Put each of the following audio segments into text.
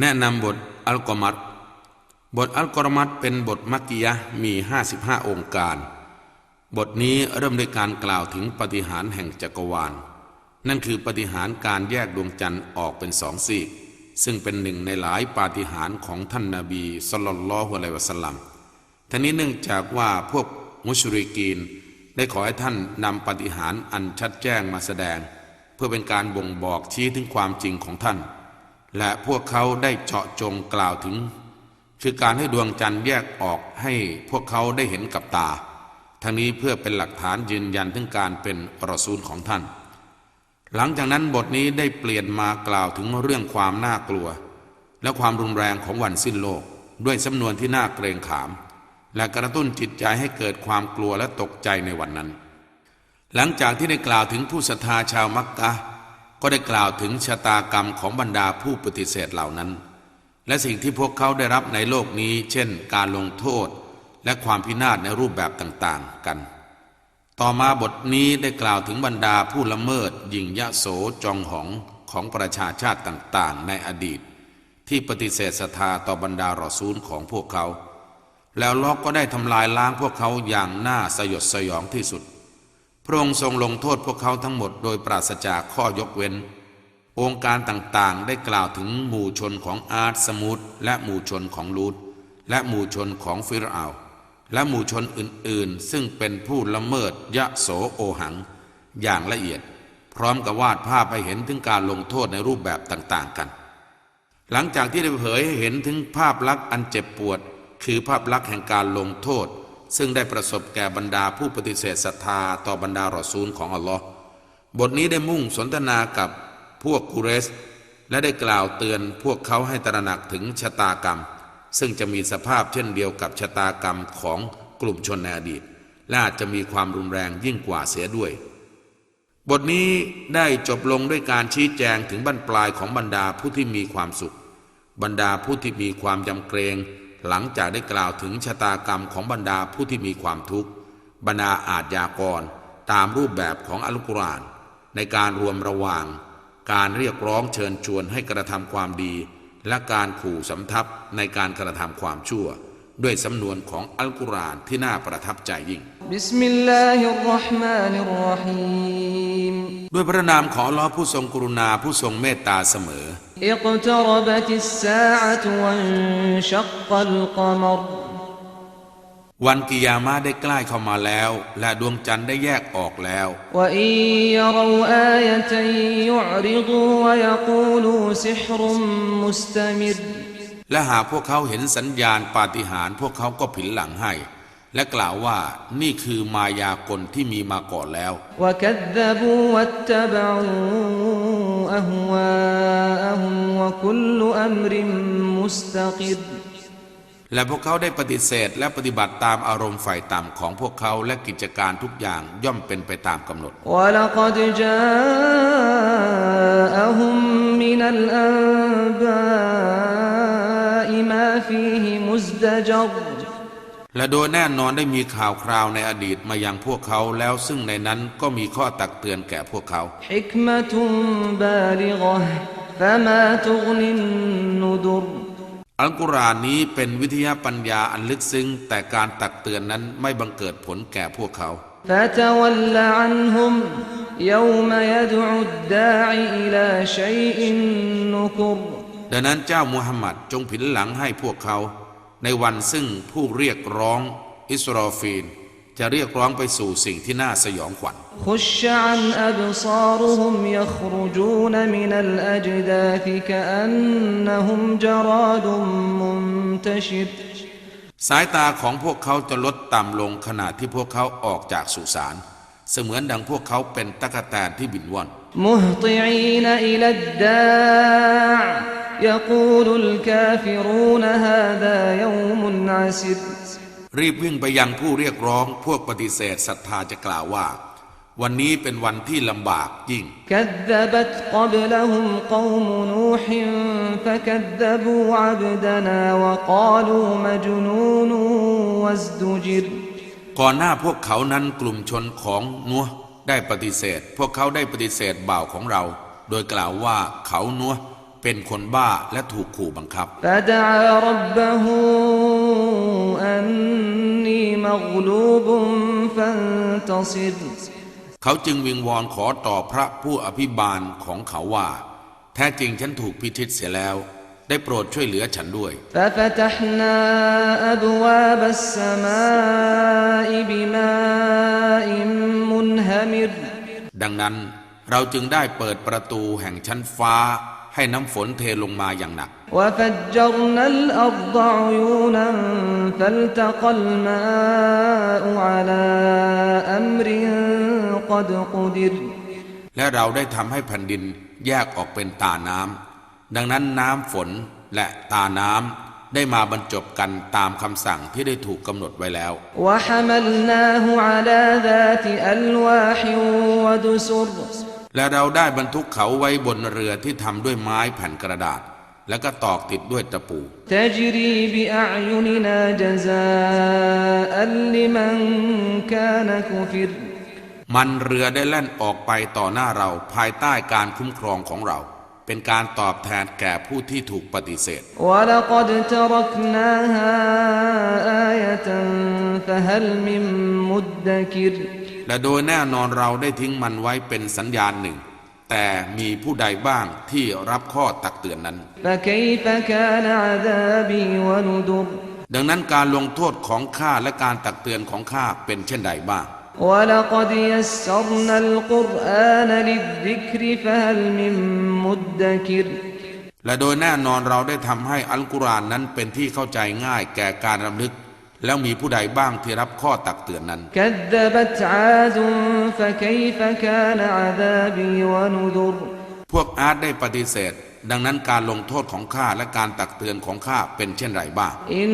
แนะนำบทอัลกอมัดบทอัลกอมัดเป็นบทมักกิยะห์มี 55 องค์การ บทนี้เริ่มด้วยการกล่าวถึงปฏิหารแห่งจักรวาล นั่นคือปฏิหารการแยกดวงจันทร์ออกเป็นสองซีก ซึ่งเป็นหนึ่งในหลายปาฏิหารของท่านนาบีศ็อลลัลลอฮุอะลัยวะสัลลัมทั้งนี้เนื่องจากว่าพวกมุชริกีน ได้ขอให้ท่านนำปฏิหารอันชัดแจ้งมาแสดง เพื่อเป็นการบ่งบอกชี้ถึงความจริงของท่าน และพวกเขาได้เจาะจงกล่าวถึง คือการให้ดวงจันทร์แยกออกให้พวกเขาได้เห็นกับตา ทั้งนี้เพื่อเป็นหลักฐานยืนยันถึงการเป็นรอซูลของท่าน หลังจากนั้นบทนี้ได้เปลี่ยนมากล่าวถึงเรื่องความน่ากลัว และความรุนแรงของวันสิ้นโลก ด้วยสำนวนที่น่าเกรงขาม และกระตุ้นจิตใจให้เกิดความกลัวและตกใจในวันนั้น หลังจากที่ได้กล่าวถึงผู้ศรัทธาชาวมักกะ ก็ได้กล่าวถึงชะตากรรมของบรรดาผู้ปฏิเสธเหล่านั้น และสิ่งที่พวกเขาได้รับในโลกนี้ เช่น การลงโทษ และความพินาศในรูปแบบต่างๆกัน ต่อมาบทนี้ได้กล่าวถึงบรรดาผู้ละเมิดหยิ่งยะโสจองหองของประชาชาติต่างๆ ในอดีต ที่ปฏิเสธศรัทธาต่อบรรดารอซูลของพวกเขา แล้วลอกก็ได้ทำลายล้างพวกเขาอย่างน่าสยดสยองที่สุด พระองค์ทรงลงโทษพวกเขาทั้งหมดโดยปราศจากข้อยกเว้น องค์การต่างๆได้กล่าวถึงหมู่ชนของอาร์ตสมุดและหมู่ชนของลูดและหมู่ชนของฟิรเอาและหมู่ชนอื่นๆ ซึ่งเป็นผู้ละเมิดยะโสโอหัง อย่างละเอียด พร้อมกับวาดภาพให้เห็นถึงการลงโทษในรูปแบบต่างๆกัน หลังจากที่ได้เผยให้เห็นถึงภาพลักษณ์อันเจ็บปวด คือภาพลักษณ์แห่งการลงโทษ ซึ่งได้ประสบแก่บรรดาผู้ปฏิเสธศรัทธาต่อบรรดารอซูลของอัลลอฮ์บทนี้ได้มุ่งสนทนากับพวกกุเรส และได้กล่าวเตือนพวกเขาให้ตระหนักถึงชะตากรรม ซึ่งจะมีสภาพเช่นเดียวกับชะตากรรมของกลุ่มชนในอดีตและอาจจะมีความรุนแรงยิ่งกว่าเสียด้วย บทนี้ได้จบลงด้วยการชี้แจงถึงบรรปลายของบรรดาผู้ที่มีความสุข บรรดาผู้ที่มีความยำเกรง หลังจากได้กล่าวถึงชะตากรรมของบรรดาผู้ที่มีความทุกข์ บรรดาอาทยากร ตามรูปแบบของอัลกุรอานในการรวมระหว่าง การเรียกร้องเชิญชวนให้กระทำความดี และการขู่สำทับในการกระทำความชั่ว ด้วยสำนวนของอัลกุรอานที่น่าประทับใจยิ่ง ด้วยพระนามของลอผู้ทรงกรุณาผู้ทรงเมตตาเสมอ اقتربت الساعة وانشق القمر วันกิยามะได้ใกล้เข้ามาแล้ว และดวงจันทร์ได้แยกออกแล้ว وإن يروا آية يعرضوا ويقولوا سحر مستمر และหากพวกเขาเห็นสัญญาณปาฏิหาริย์พวกเขาก็ผินหลังให้ และกล่าวว่านี่คือมายากลที่มีมาก่อนแล้ว และพวกเขาได้ปฏิเสธและปฏิบัติตามอารมณ์ฝ่ายต่ำของพวกเขาและกิจการทุกอย่างย่อมเป็นไปตามกำหนดและ และโดยแน่นอนได้มีข่าวคราวในอดีตมายังพวกเขาแล้วซึ่งในนั้นก็มีข้อตักเตือนแก่พวกเขา حكمة بالغة فما تغني النذر อัลกุรอานนี้เป็นวิทยาปัญญาอันลึกซึ้งแต่การตักเตือนนั้นไม่บังเกิดผลแก่พวกเขา فتول عنهم يوم يدعو الداع إلى شيء نكر ดังนั้นเจ้ามุฮัมมัดจงผินหลังให้พวกเขา ในวันซึ่งผู้เรียกร้องอิสรอฟีน จะเรียกร้องไปสู่สิ่งที่น่าสยองขวัญสายตาของพวกเขาจะลดต่ำลงขณะที่พวกเขาออกจากสุสาน เสมือนดังพวกเขาเป็นตะกะแตนที่บินว่อน يقول الكافرون هذا يوم عسر รีบวิ่งไปยังผู้เรียกร้อง พวกปฏิเสธศรัทธาจะกล่าวว่า วันนี้เป็นวันที่ลำบากยิ่ง كذبت قبلهم قوم نوح فكذبوا عبدنا وقالوا مجنون وازدجر ก่อนหน้าพวกเขานั้นกลุ่มชนของนัวได้ปฏิเสธ พวกเขาได้ปฏิเสธบ่าวของเรา โดยกล่าวว่าเขานัว เป็นคนบ้าและถูกขู่บังคับเขาจึงวิงวอนขอต่อพระผู้อภิบาลของเขาว่า แท้จริงฉันถูกพิทิตเสียแล้ว ได้โปรดช่วยเหลือฉันด้วย ดังนั้นเราจึงได้เปิดประตูแห่งชั้นฟ้า ให้น้ำฝนเทลงมาอย่างหนัก وفجرنا الأرض عيونا فالتقى الماء على أمر قد قدر และเราได้ทำให้แผ่นดินแยกออกเป็นตาน้ำดังนั้นน้ำฝนและตาน้ำได้มาบรรจบกันตามคำสั่งที่ได้ถูกกำหนดไว้แล้ว وحملناه على ذات ألواح ودسر และเราได้บรรทุกเขาไว้บนเรือที่ทำด้วยไม้แผ่นกระดาษ และก็ตอกติดด้วยตะปูมันเรือได้แล่นออกไปต่อหน้าเราภายใต้การคุ้มครองของเรา เป็นการตอบแทนแก่ผู้ที่ถูกปฏิเสธและ และโดยแน่นอนเราได้ทิ้งมันไว้เป็นสัญญาณหนึ่ง แต่มีผู้ใดบ้างที่รับข้อตักเตือนนั้น فكيف كان عذابي ونذر ดังนั้นการลงโทษของข้าและการตักเตือนของข้าเป็นเช่นใดบ้าง ولقد يسرنا القرآن للذكر فهل من مدكر และโดยแน่นอนเราได้ทำให้อัลกุรอานนั้นเป็นที่เข้าใจง่ายแก่การรำลึก แล้วมีผู้ใดบ้างที่รับข้อตักเตือนนั้นพวกอาร์ตได้ปฏิเสธ ดังนั้นการลงโทษของข้าและการตักเตือนของข้าเป็นเช่นไรบ้างอิน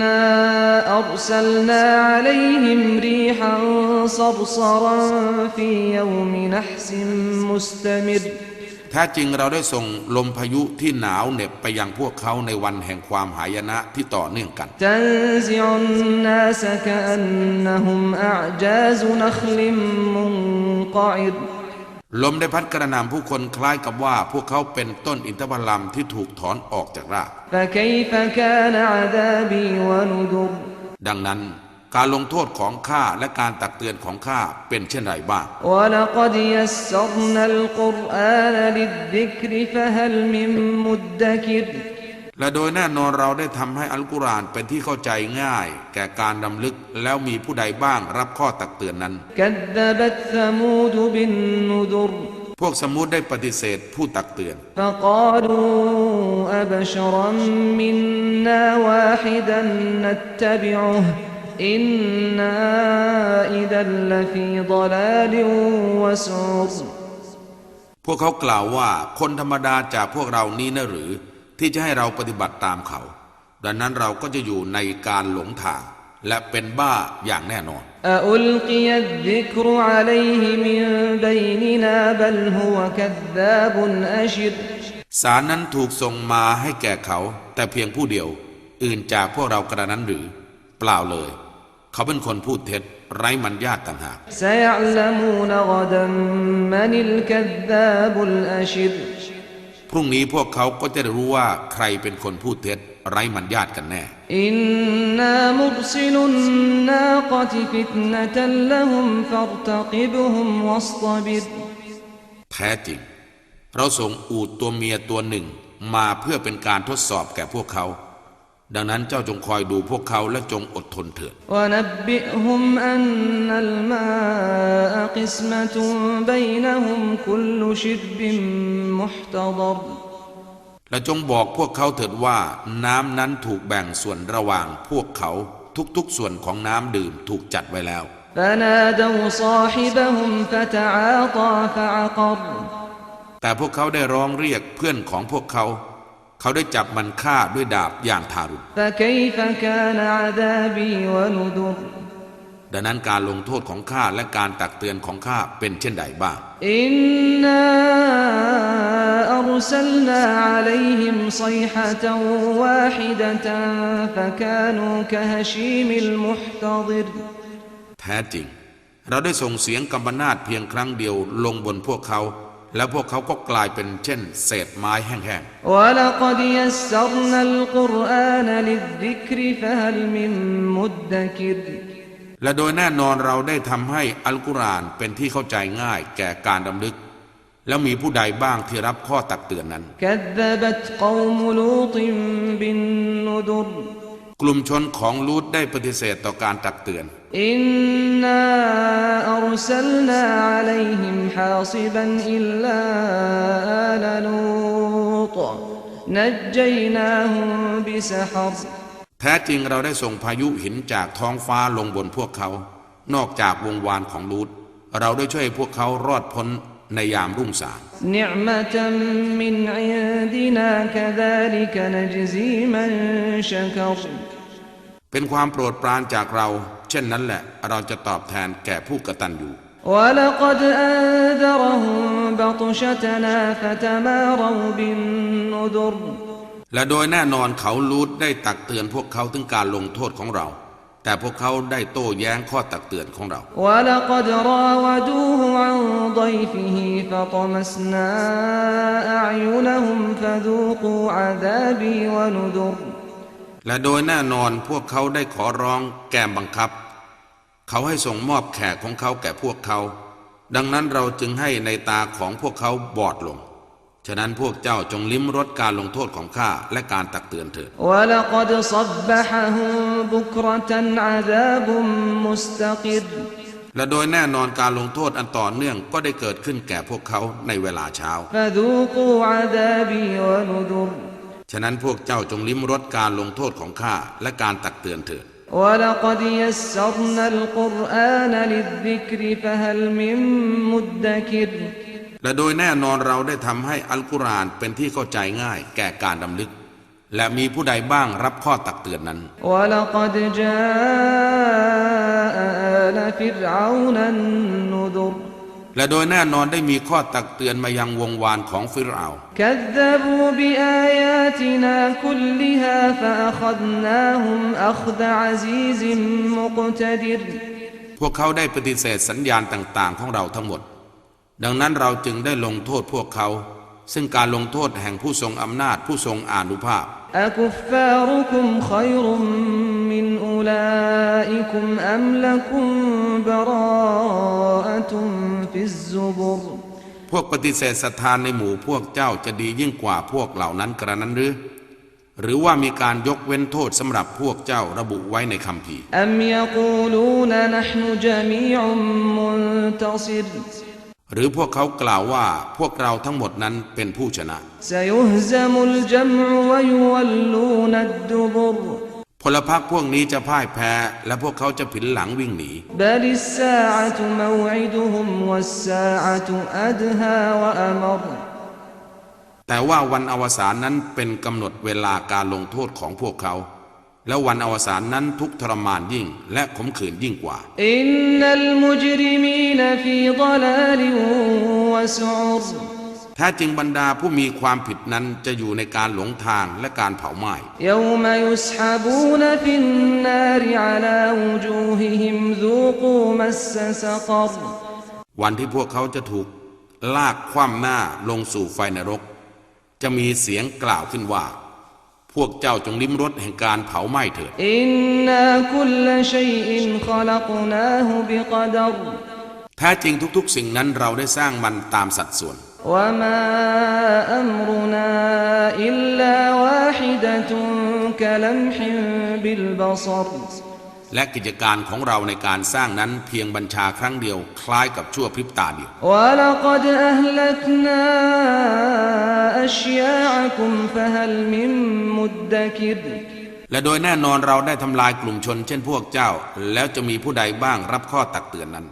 นาอัสลนาอะลยฮิมรีฮันซับซรฟียวมินัซิมุสตมิร แท้จริงเราได้ส่งลมพายุที่หนาวเหน็บไปยังพวกเขาในวันแห่งความหายนะที่ต่อเนื่องกันลมได้พัดกระหน่ำผู้คนคล้ายกับว่าพวกเขาเป็นต้นอินทผลัมที่ถูกถอนออกจากรากดังนั้น การลงโทษของข้าและการตักเตือนของข้าเป็นเช่นไรบ้าง ولقد يسرنا القرآن للذكر فهل من مدكر และโดยแน่นอนเราได้ทำให้อัลกุรอานเป็นที่เข้าใจง่าย แก่การดำลึกแล้วมีผู้ใดบ้างรับข้อตักเตือนนั้น كذبت ثمود بالنذر พวกสมุดได้ปฏิเสธผู้ตักเตือน فقالوا أبشرا منا واحدا نتبعه อินนาอิดัลลฟีดลาลิวซูรพวกเขากล่าวว่าคนธรรมดาจากพวกเรานี้นะหรือ ที่จะให้เราปฏิบัติตามเขา ดังนั้นเราก็จะอยู่ในการหลงทาง และเป็นบ้าอย่างแน่นอนสารนั้นถูกส่งมาให้แก่เขา แต่เพียงผู้เดียว อื่นจากพวกเรากระนั้นหรือ เปล่าเลย ขาเป็นคนพูดเท็จไร้มันญาติต่างหากพรุ่งนี้พวกเขาก็จะรู้ว่าใครเป็นคนพูดเท็จไร้มันญาติกันแน่แท้จริง เราส่งอูดตัวเมียตัวหนึ่งมาเพื่อเป็นการทดสอบแก่พวกเขา ดังนั้นเจ้าจงคอยดูพวกเขาและจงอดทนเถิดและจงบอกพวกเขาเถิดว่า น้ำนั้นถูกแบ่งส่วนระหว่างพวกเขาทุกๆส่วนของน้ำดื่มถูกจัดไว้แล้ว แต่พวกเขาได้ร้องเรียกเพื่อนของพวกเขา ขาได้จับมันฆ่าด้วยดาบอย่างทารุณดังนั้นการลงโทษของข้าและการตักเตือนของข้าเป็นเช่นใดบ้างอินนาอัสลนาอะลัยฮิมซฮะตันวาฮิดะตันฟะกานูกะฮชีมิลมุฮตะดิรแท้จริง เราได้ส่งเสียงกำบนาดเพียงครั้งเดียวลงบนพวกเขา แล้วพวกเขาก็กลายเป็นเช่น เศษไม้แห้งๆ และโดยแน่นอนเราได้ทำให้อัลกุรอานเป็นที่เข้าใจง่ายแก่การดำลึก แล้วมีผู้ใดบ้างที่รับข้อตักเตือนนั้น กลุ่มชนของลูดได้ปฏิเสธต่อการตักเตือนอินนาอัลสลนาอะลัยฮิมฮาซิบันอิลลาอาลลูตนัจจัยนาฮุมบิสฮับแท้จริงเราได้ส่งพายุหินจากท้องฟ้าลงบนพวกเขา นอกจากวงวานของลูดเราได้ช่วยพวกเขารอดพ้นในยามรุ่งสาง เป็นความโปรดปรานจากเรา เช่นนั้นแหละ เราจะตอบแทนแก่ผู้กตัญญู ولقد أنذرهم بطشتنا فتماروا بالنذر และโดยแน่นอนเขาลูตได้ตักเตือนพวกเขาถึงการลงโทษของเรา แต่พวกเขาได้โต้แย้งข้อตักเตือนของเรา ولقد راودوه عن ضيفه فطمسنا أعينهم فذوقوا عذابي ونذر และโดยแน่นอนพวกเขาได้ขอร้องแกมบังคับ เขาให้ส่งมอบแขกของเขาแก่พวกเขา ดังนั้นเราจึงให้ในตาของพวกเขาบอดลง ฉะนั้นพวกเจ้าจงลิ้มรสการลงโทษของข้าและการตักเตือนเถิดและโดยแน่นอนการลงโทษอันต่อเนื่องก็ได้เกิดขึ้นแก่พวกเขาในเวลาเช้า ฉะนั้นพวกเจ้าจงลิ้มรสการลงโทษของข้าและการตักเตือนเถิดและโดยแน่นอนเราได้ทำให้อัลกุรอานเป็นที่เข้าใจง่ายแก่การดำลึก และมีผู้ใดบ้างรับข้อตักเตือนนั้น และโดยแน่นอนได้มีข้อตักเตือนมายังวงวานของฟิรเอา كذبوا بآياتنا كلها فأخذناهم أخذ عزيز مقتدر พวกเขาได้ปฏิเสธสัญญาณต่างๆ ของเราทั้งหมด ดังนั้นเราจึงได้ลงโทษพวกเขา ซึ่งการลงโทษแห่งผู้ทรงอำนาจผู้ทรงอานุภาพ أكفاركم خير من أولئكم أم لكم براءة في الزبر พวกปฏิเสธศรัทธานในหมู่พวกเจ้าจะดียิ่งกว่าพวกเหล่านั้นกระนั้นหรือ หรือว่ามีการยกเว้นโทษสำหรับพวกเจ้าระบุไว้ในคำพีหรือพวกเขากล่าวว่าพวกเราทั้งหมดนั้นเป็นผู้ชนะ พลพรรคพวกนี้จะพ่ายแพ้ และพวกเขาจะผินหลังวิ่งหนีแต่ว่าวันอวสานนั้นเป็นกำหนดเวลาการลงโทษของพวกเขา และวันอวสานนั้นทุกทรมานยิ่ง และขมขื่นยิ่งกว่าอินนัลมุจริมีนฟีดลาลิวะซูร แท้จริงบรรดาผู้มีความผิดนั้นจะอยู่ในการหลงทางและการเผาไหม้วันที่พวกเขาจะถูกลากคว่ำหน้าลงสู่ไฟนรก จะมีเสียงกล่าวขึ้นว่า พวกเจ้าจงลิ้มรสแห่งการเผาไหม้เถิดอินนาคุลชัยอินขลักนาหูบิกดรแท้จริงทุกๆ สิ่งนั้นเราได้สร้างมันตามสัดส่วน وما أمرنا إلا واحدة كلمح بالبصر และกิจการของเราในการสร้างนั้นเพียงบัญชาครั้งเดียว คล้ายกับชั่วพริบตาเดียว ولقد أهلكنا أشياعكم فهل من مدكر และโดยแน่นอนเราได้ทำลายกลุ่มชนเช่นพวกเจ้า แล้วจะมีผู้ใดบ้างรับข้อตักเตือนนั้น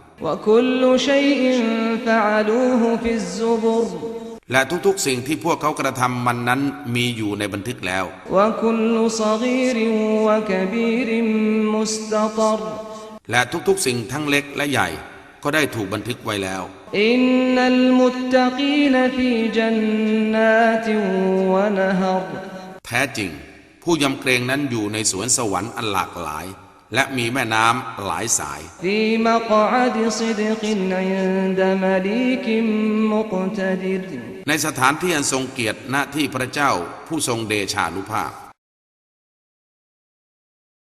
และทุกๆสิ่งที่พวกเขากระทำมันนั้นมีอยู่ในบันทึกแล้ว และทุกๆสิ่งทั้งเล็กและใหญ่ก็ได้ถูกบันทึกไว้แล้ว อินนัลมุตตะกีนฟีจันนาติวะนฮรแท้จริง ผู้ยำเกรงนั้นอยู่ในสวนสวรรค์อันหลากหลาย และมีแม่น้ำหลายสาย ในสถานที่อันทรงเกียรติหน้าที่พระเจ้าผู้ทรงเดชานุภาพ